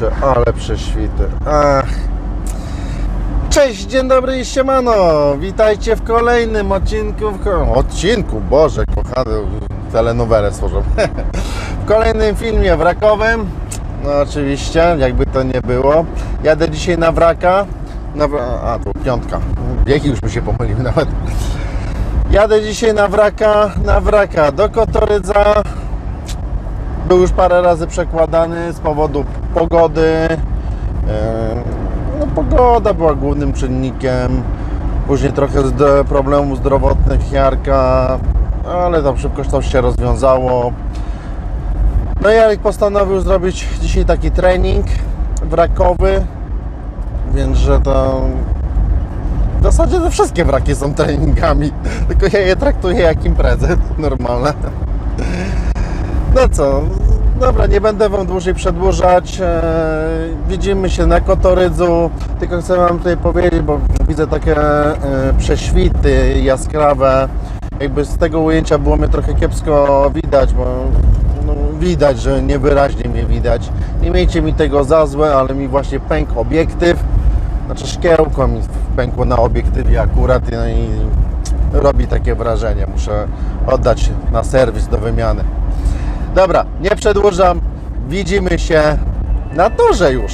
kurczę, ale prześwity. Ach. Cześć, dzień dobry i siemano. Witajcie w kolejnym odcinku. Odcinku, Boże, kochany, telenowelę stworzą. w kolejnym filmie wrakowym. No oczywiście, jakby to nie było. Jadę dzisiaj na wraka. Na, a, tu piątka. Biegi już mi się pomyliły nawet. Jadę dzisiaj na wraka, na wraka do Kotorydza. Był już parę razy przekładany z powodu pogody. Em, No, pogoda była głównym czynnikiem. Później trochę problemów zdrowotnych Jarka, ale tam szybko to się rozwiązało. No i Jarek postanowił zrobić dzisiaj taki trening wrakowy, więc że to w zasadzie te wszystkie wraki są treningami, tylko ja je traktuję jak imprezę normalne. No co, dobra, nie będę Wam dłużej przedłużać. E, widzimy się na Kotorydzu. Tylko chcę Wam tutaj powiedzieć, bo widzę takie e, prześwity jaskrawe. Jakby z tego ujęcia było mnie trochę kiepsko widać, bo no, widać, że niewyraźnie mnie widać. Nie miejcie mi tego za złe, ale mi właśnie pękł obiektyw. Znaczy szkiełko mi pękło na obiektywie akurat no i robi takie wrażenie. Muszę oddać na serwis do wymiany. Dobra, nie przedłużam. Widzimy się na torze już.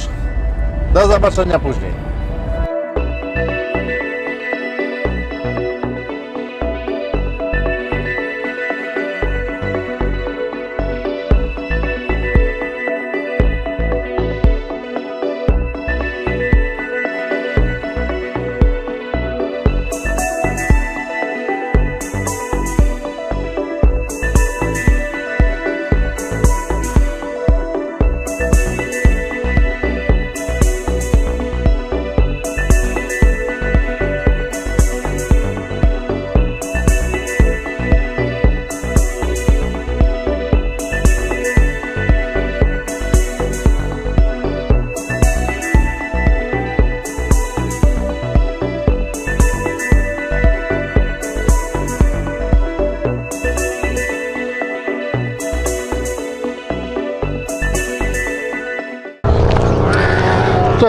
Do zobaczenia później.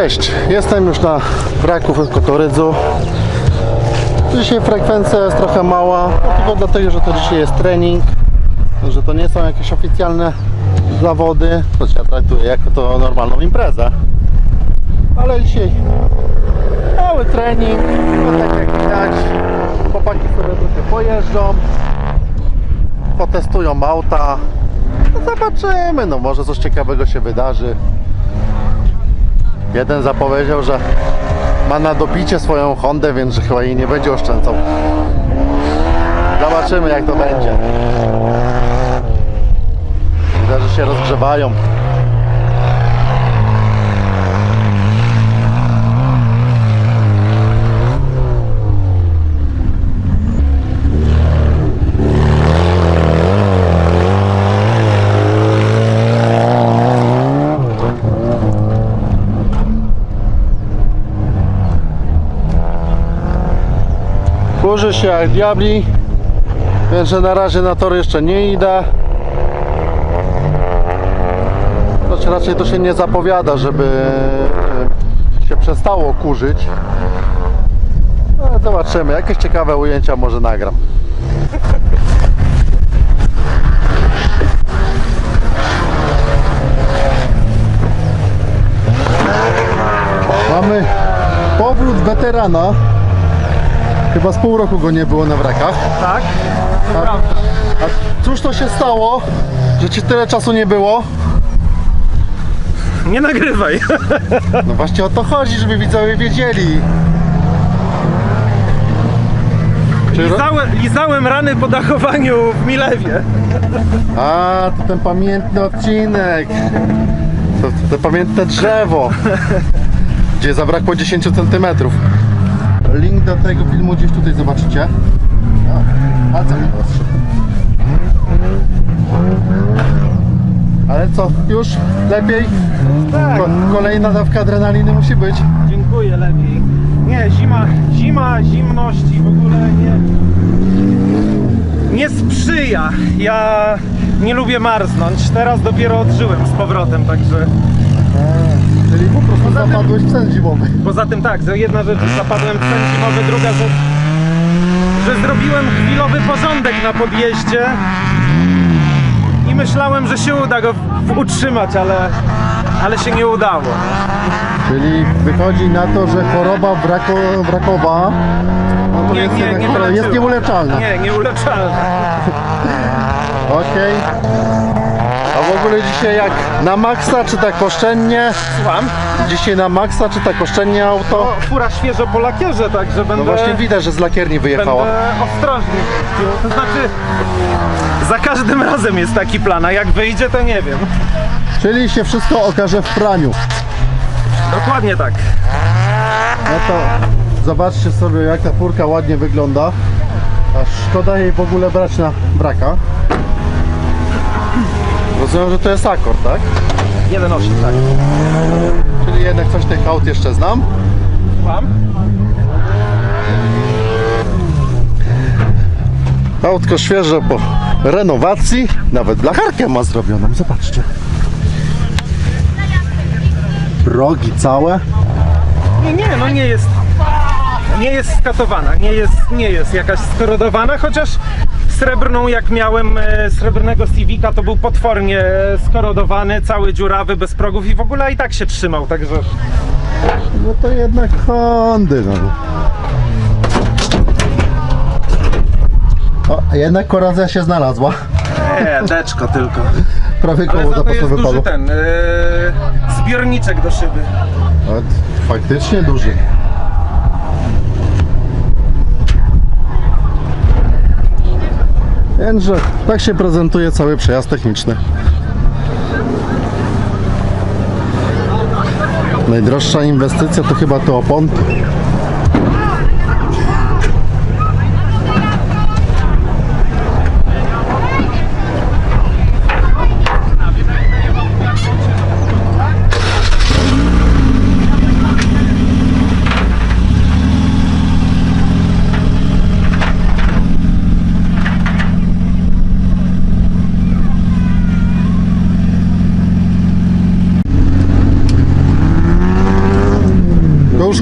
Cześć, jestem już na wraku w Kotorydzu. Dzisiaj frekwencja jest trochę mała, tylko dlatego, że to dzisiaj jest trening, że to nie są jakieś oficjalne zawody, choć ja traktuję jako to normalną imprezę. Ale dzisiaj mały trening, no tak jak widać, chłopaki sobie trochę pojeżdżą, potestują auta. No zobaczymy, no może coś ciekawego się wydarzy. Jeden zapowiedział, że ma na dobicie swoją Hondę, więc chyba jej nie będzie oszczędzał. Zobaczymy jak to będzie. Widać, że się rozgrzewają. Kurzy się jak diabli, więc że na razie na tor jeszcze nie idę. Choć raczej to się nie zapowiada, żeby e, się przestało kurzyć. Ale zobaczymy, jakieś ciekawe ujęcia może nagram. Mamy powrót weterana. Chyba z pół roku go nie było na wrakach. Tak? A, a cóż to się stało, że ci tyle czasu nie było? Nie nagrywaj. No właśnie o to chodzi, żeby widzowie wiedzieli. Czy ro... Lizałem, lizałem rany po dachowaniu w Milewie. A, to ten pamiętny odcinek. To, to, to pamiętne drzewo. Gdzie zabrakło 10 cm. Link do tego filmu gdzieś tutaj zobaczycie. A, nie prostszy. Ale co, już lepiej? Tak. Ko- kolejna dawka adrenaliny musi być. Dziękuję, lepiej. Nie, zima, zima, zimność i w ogóle nie... Nie sprzyja. Ja nie lubię marznąć. Teraz dopiero odżyłem z powrotem, także Czyli po prostu zapadłeś w sen zimowy. Poza tym tak, że jedna rzecz, że zapadłem w sen zimowy, druga rzecz, że zrobiłem chwilowy porządek na podjeździe i myślałem, że się uda go w- utrzymać, ale, ale się nie udało. Czyli wychodzi na to, że choroba brako, brakowa no to Nie, jest, nie, jednak, nie jest nieuleczalna. Nie, nieuleczalne. Okej. A w ogóle dzisiaj jak na maksa, czy tak oszczędnie? Słucham? Dzisiaj na maksa, czy tak oszczędnie auto? O, fura świeżo po lakierze, także będę... No właśnie widać, że z lakierni wyjechała. Będę ostrożny. To znaczy, za każdym razem jest taki plan, a jak wyjdzie, to nie wiem. Czyli się wszystko okaże w praniu. Dokładnie tak. No to zobaczcie sobie jak ta furka ładnie wygląda. Aż szkoda jej w ogóle brać na braka. Rozumiem, że to jest akord, tak? 1,8, tak. Czyli jednak coś tych aut jeszcze znam. Słucham? Autko świeże po renowacji. Nawet blacharkę ma zrobioną, zobaczcie. Progi całe. Nie, nie, no nie jest. Nie jest skatowana, nie jest, nie jest jakaś skorodowana, chociaż srebrną jak miałem e, srebrnego Civica to był potwornie e, skorodowany, cały dziurawy, bez progów i w ogóle i tak się trzymał, także No to jednak Hondy. No. O, a jednak korazja się znalazła. nie, deczko tylko. Prawie Ale koło za to jest duży ten, e, zbiorniczek do szyby. Faktycznie duży. Więc, że tak się prezentuje cały przejazd techniczny. Najdroższa inwestycja to chyba te oponki.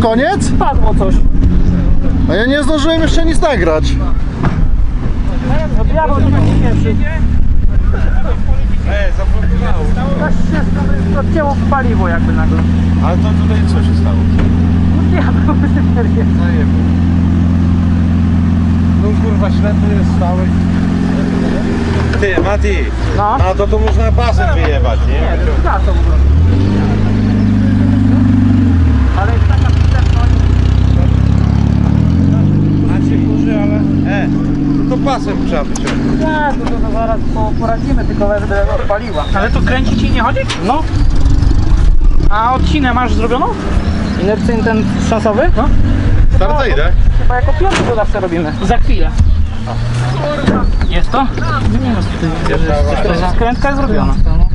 Koniec? Padło coś. A ja nie zdążyłem jeszcze nic nagrać. Ja bym nie pierwszy. E, zablokowało. Coś się odcięło w paliwo jakby nagle. Ale to tutaj co się stało? Ja bym No kurwa ślepy jest stały. Ty, Mati, No. a to to można basen wyjebać, nie? Nie, to klasą. Ale jest taka przyczepność. Macie kurzy, ale... E, to pasem trzeba wyciągnąć. Nie, to, to, to zaraz po, poradzimy, tylko będę odpaliła. Ale to kręci ci nie chodzi? No, A odcinę masz zrobioną? inercyjny ten szasowy? No. Start idę. Chyba jako piąty to zawsze robimy. Za chwilę. Jest to? Skrętka zrobiona. No.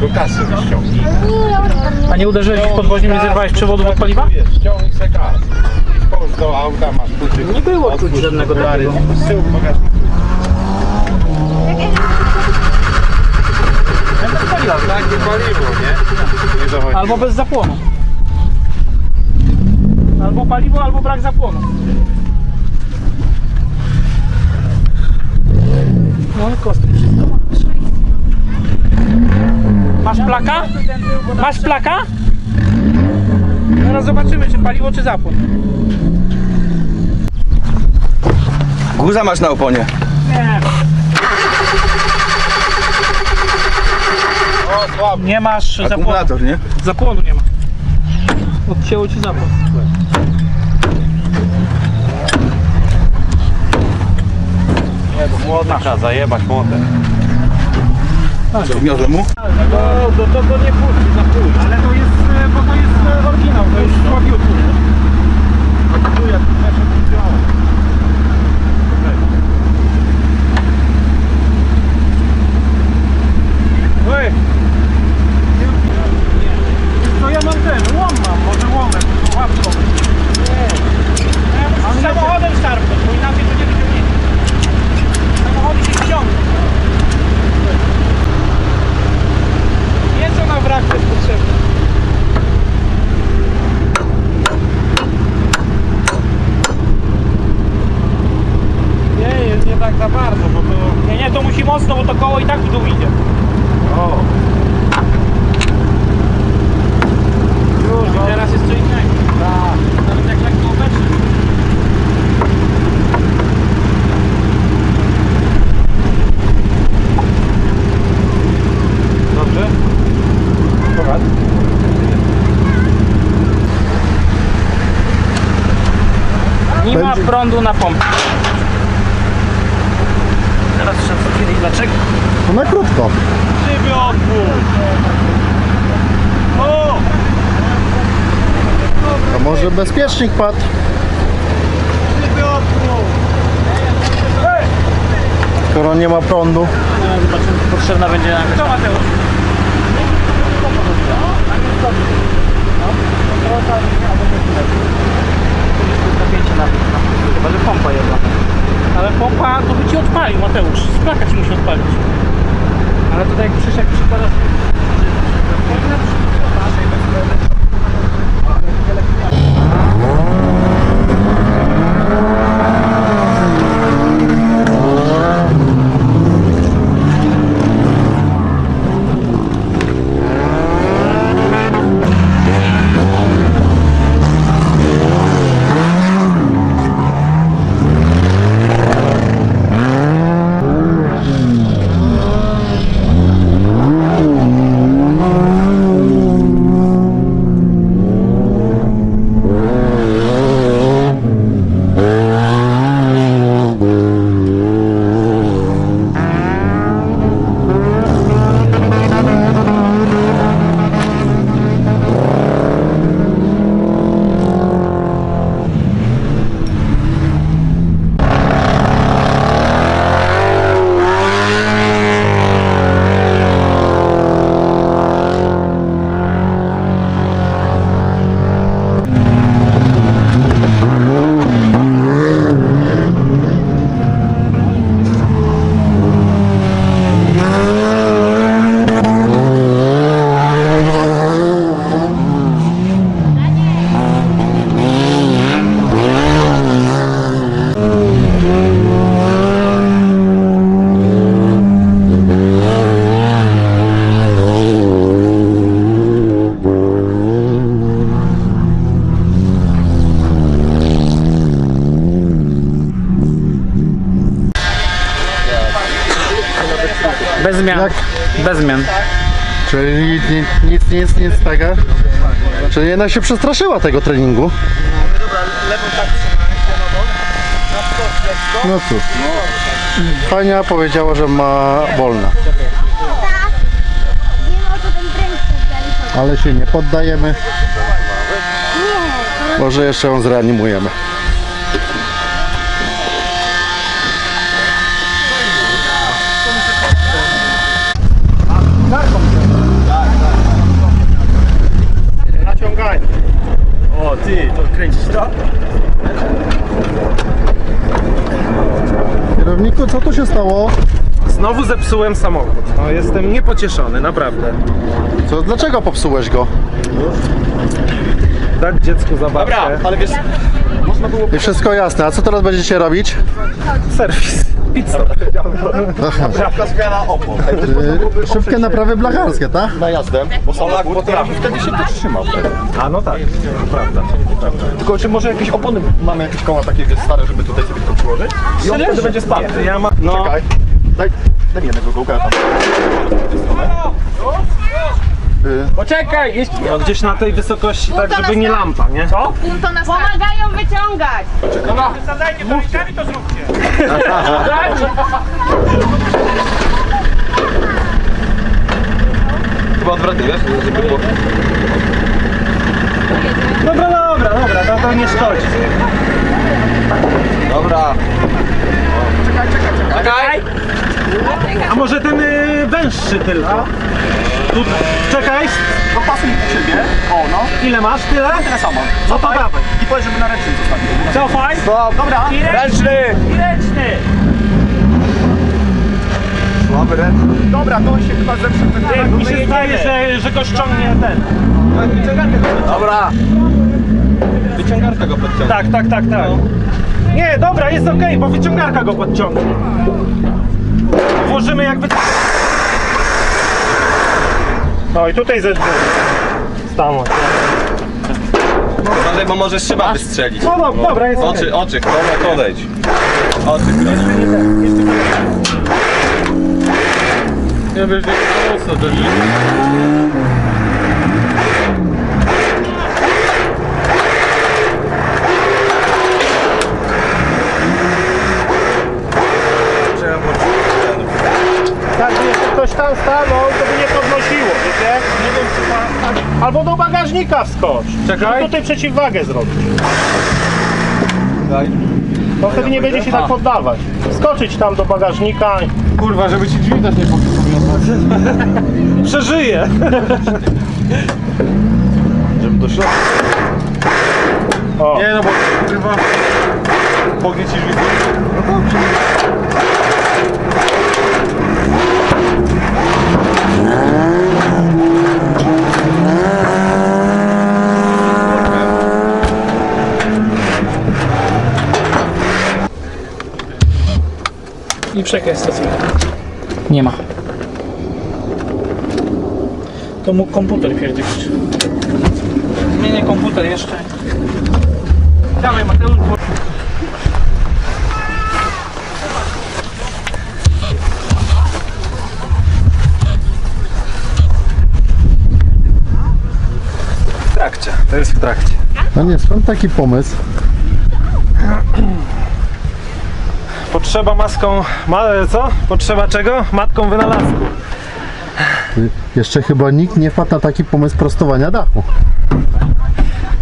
Do kasy wyściągnij. A nie uderzyłeś w podwoziem, nie zerwałeś przewodów od paliwa? Ściągnij se gaz. Połóż do auta, masz kluczyk. Nie było czuć żadnego takiego. Z tyłu bagażnika. Takie paliwo, nie? Nie dochodzi. Albo bez zapłonu. Albo paliwo, albo brak zapłonu. No kostki wszystko masz. Masz plaka? Masz plaka? Teraz zobaczymy, czy paliwo, czy zapłon. Guza masz na oponie. Nie. Nie masz zapłonu. Akumulator, nie? Zapłonu nie ma. Odcięło ci zapłon. Nie, bo młota trzeba zajebać młotem. Wniosłem mu? No, to, to, to nie puści, za pół. Ale to jest, e, bo to jest e, oryginał, to jest słabiutki. Tu jak weszedł w dział. Ej! To ja mam ten, łom mam, może łomem, łapką. A samochodem szarpnąć, bo inaczej to nie wyciągnie. Samochody się ściągną. Nie co na wrak, to jest bo to... Nie, nie, to musi mocno, bo to koło i tak w dół idzie. O, Już, i teraz jest co innego. Tak. Nawet jak lekko obecny. dobrze? Poradź. Nie ma Będzie- prądu na pompie. Teraz trzeba co chwilę. Dlaczego? To na krótko. Odwróć. O! To może bezpiecznik padł. Odwróć. Skoro nie ma prądu. Zobaczymy, czy potrzebna będzie nam. Co Mateusz? Chyba, że pompa jedna. Ale pompa to by ci odpalił, Mateusz. Splaka ci musi odpalić. Ale tutaj jak Krzysiek przykładasz... Bez zmian. Jak? Bez zmian. Czyli nic, nic, nic, nic tego. Czyli jednak się przestraszyła tego treningu. No cóż. Hania powiedziała, że ma dalej Ale się nie poddajemy. Może jeszcze ją zreanimujemy. Kręcisz to? Kierowniku, co tu się stało? Znowu zepsułem samochód. No, jestem niepocieszony, naprawdę. Co, dlaczego popsułeś go? Dać dziecku zabawkę. ale wiesz, I wszystko jasne. A co teraz będziecie robić? Serwis. Pizza. szybka zmiana opon. Szybkie naprawy blacharskie, tak? Najazdem, bo samochód potrafi wtedy się też trzyma wtedy. A no tak, to prawda. Tylko czy może jakieś opony, mamy jakieś koła takie wiesz, stare, żeby tutaj sobie to przyłożyć? I on wtedy będzie spadł. Ja ma... No, Czekaj, daj, daj mi jednego kołka, tam. Poczekaj, jest... no gdzieś na tej wysokości, tak żeby nie lampa, nie? Co? Pomagają wyciągać. Zadajcie to rękami, to zróbcie. Chyba odwrotnie, wiesz? Żeby było... Dobra, dobra, dobra, to, to nie szkodzi. Dobra. Czekaj, czekaj, czekaj. A może ten y, węższy tylko? Tu, czekaj, Dopasuj siebie. O, no. ile masz? Tyle? Tyle samo. No to dawaj. I powiedz, żeby na ręcznym zostawił. Cofaj. Dobra. I ręczny. I ręczny. Mamy ręczny. Dobra, to on się chyba zepsuł. Ty, Mi się zdaje, że, że go ściągnie ten. Dobra. Wyciągarka go podciąga. Tak, tak, tak, tak. Nie, dobra, jest okej, bo wyciągarka go podciągnie. Zobaczymy jak wy... No i tutaj ze dwóch. Stanął. Uważaj, bo możesz szyba wystrzelić. No, no dobra, jest Oczy, oczy, Tomek, odejdź. Oczy, chroni. Nie wiesz, jak mocno to Tak, że jeszcze ktoś tam stanął, to by nie podnosiło, wiecie? Nie wiem, czy ma... Albo do bagażnika wskocz. Czekaj. Żeby tutaj przeciwwagę zrobić. Daj. To wtedy nie będzie się tak poddawać. Wskoczyć tam do bagażnika. Kurwa, żeby ci drzwi też nie popsuły. Przeżyję! Żeby do środka. O, Nie no, bo kurwa... Mogę ci drzwi I przekaz stacyjny. Nie ma. To mógł komputer pierdzieć. Zmienię komputer jeszcze. Dawaj Mateusz, bo... W trakcie, to jest w trakcie. No nie, skąd taki pomysł? Potrzeba maską... Ma, co? Potrzeba czego? Matką wynalazku. Jeszcze chyba nikt nie wpadł na taki pomysł prostowania dachu.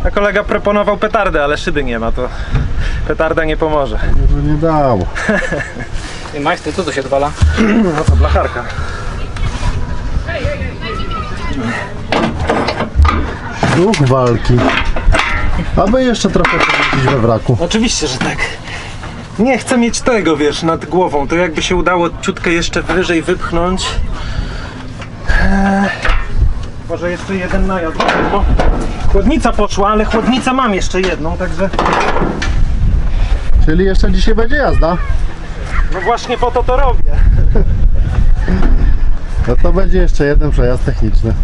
A kolega proponował petardę, ale szyby nie ma, to petarda nie pomoże. Może nie dało. Ty majster, co to się odwala? No to blacharka. Duch walki. Aby jeszcze trochę pomieścić we wraku. Oczywiście, że tak. Nie chcę mieć tego, wiesz, nad głową. To jakby się udało ciutkę jeszcze wyżej wypchnąć. Eee, może jeszcze jeden najazd, bo chłodnica poszła, ale chłodnicę mam jeszcze jedną, także Czyli jeszcze dzisiaj będzie jazda. no właśnie po to to robię. No to będzie jeszcze jeden przejazd techniczny.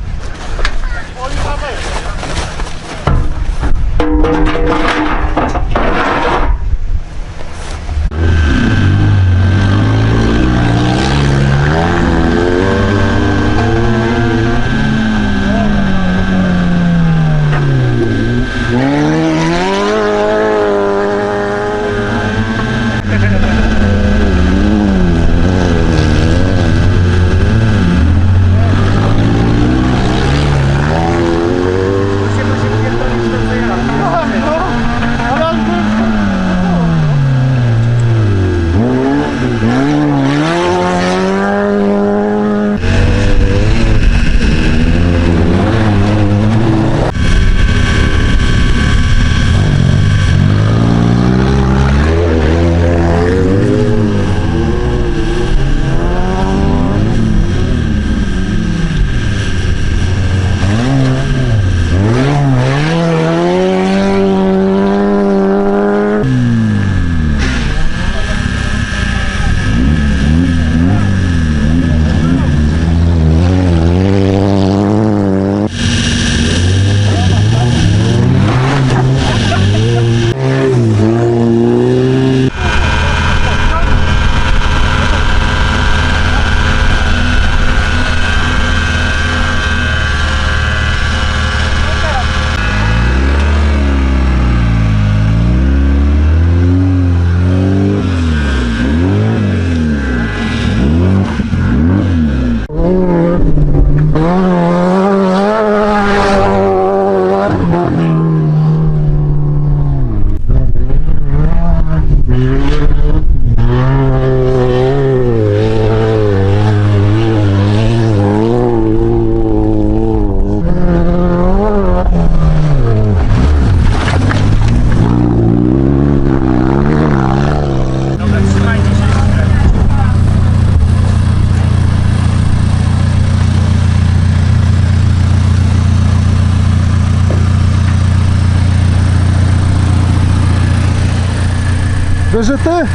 Wyżyty?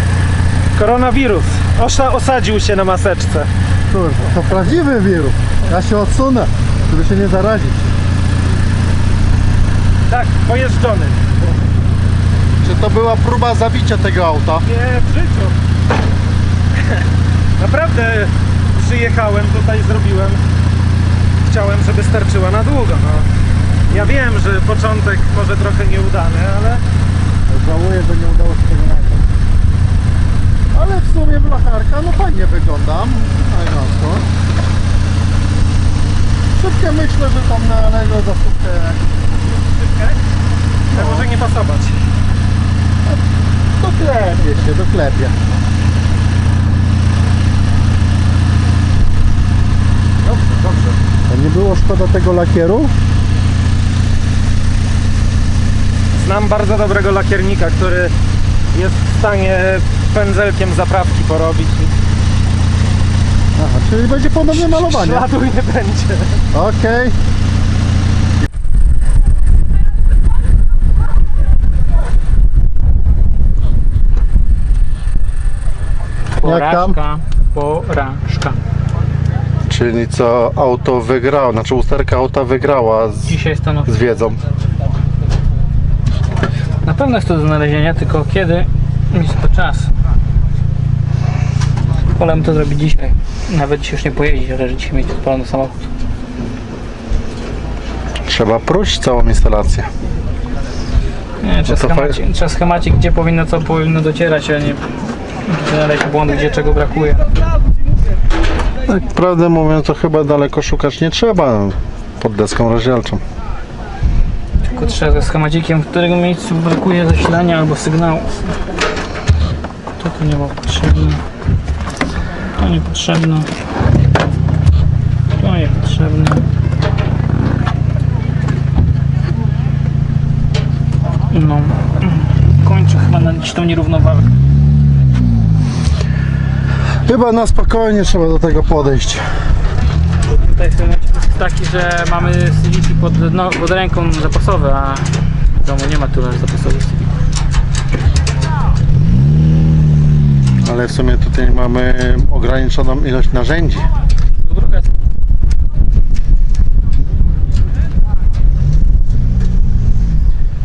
Koronawirus. Osza, osadził się na maseczce. Kurwa, to prawdziwy wirus. Ja się odsunę, żeby się nie zarazić. Tak, pojeżdżony. Czy to była próba zabicia tego auta? Nie, w życiu. Naprawdę przyjechałem tutaj, zrobiłem. Chciałem, żeby starczyła na długo. No. Ja wiem, że początek może trochę nieudany, ale Żałuję, że nie udało się tego. Ale w sumie blacharka, no fajnie wygląda. Elegancko. Szybkie myślę, że tam na Allegro za stówkę to może nie pasować. doklepie się, doklepie. Dobrze, dobrze. A nie było szkoda tego lakieru? Znam bardzo dobrego lakiernika, który jest w stanie pędzelkiem zaprawki porobić. Aha, czyli będzie ponowne malowanie. Śladu nie będzie. Okej. Jak tam? Porażka, porażka. Czyli co auto wygrało, znaczy usterka auta wygrała z, Dzisiaj z wiedzą. Na pewno jest to do znalezienia, tylko kiedy jest to czas. Wolę to zrobić dzisiaj. Nawet dzisiaj już nie pojeździć, ale że dzisiaj mieć odpalony samochód. Trzeba próć całą instalację. Nie, trzeba, to schemacik, trzeba schemacik, gdzie powinno co powinno docierać, a nie znaleźć błąd, gdzie czego brakuje. Tak prawdę mówiąc, to chyba daleko szukać nie trzeba pod deską rozdzielczą. Tylko trzeba ze schemacikiem, w którego miejscu brakuje zasilania albo sygnału. To tu nie było potrzebne. To niepotrzebne. To niepotrzebne. No. Kończę chyba na tą nierównowagę. Chyba na spokojnie trzeba do tego podejść. Tutaj w tym momencie jest taki, że mamy silniki pod, no, pod ręką zapasowe, a w domu nie ma tyle zapasowych Ale w sumie tutaj mamy ograniczoną ilość narzędzi.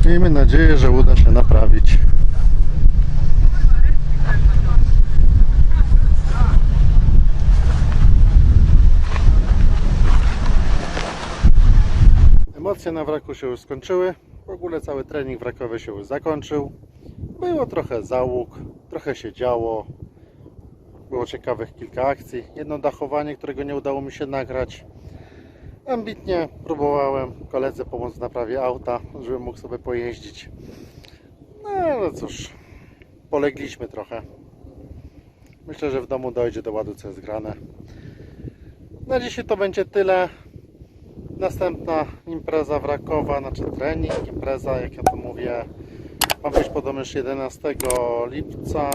Miejmy nadzieję, że uda się naprawić. Emocje na wraku się już skończyły. W ogóle cały trening wrakowy się już zakończył. Było trochę załóg, trochę się działo. Było ciekawych kilka akcji. Jedno dachowanie, którego nie udało mi się nagrać. Ambitnie próbowałem koledze pomóc w naprawie auta, żebym mógł sobie pojeździć. No ale cóż, polegliśmy trochę. Myślę, że w domu dojdzie do ładu, co jest grane. Na dzisiaj to będzie tyle. Następna impreza wrakowa, znaczy trening, impreza, jak ja to mówię, ma być podobno już 11 lipca.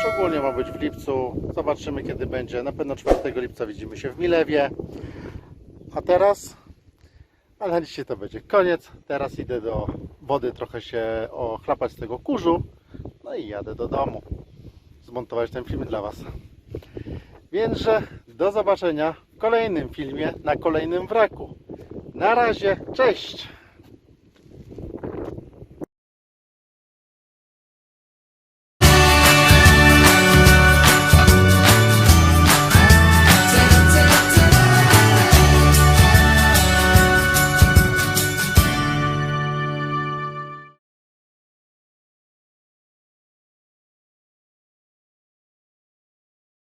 Szczególnie ma być w lipcu. Zobaczymy kiedy będzie. Na pewno 4 lipca widzimy się w Milewie. A teraz, ale dzisiaj to będzie koniec. Teraz idę do wody trochę się ochlapać z tego kurzu. No i jadę do domu. Zmontować ten film dla Was. Więc, do zobaczenia w kolejnym filmie na kolejnym wraku. Na razie, cześć!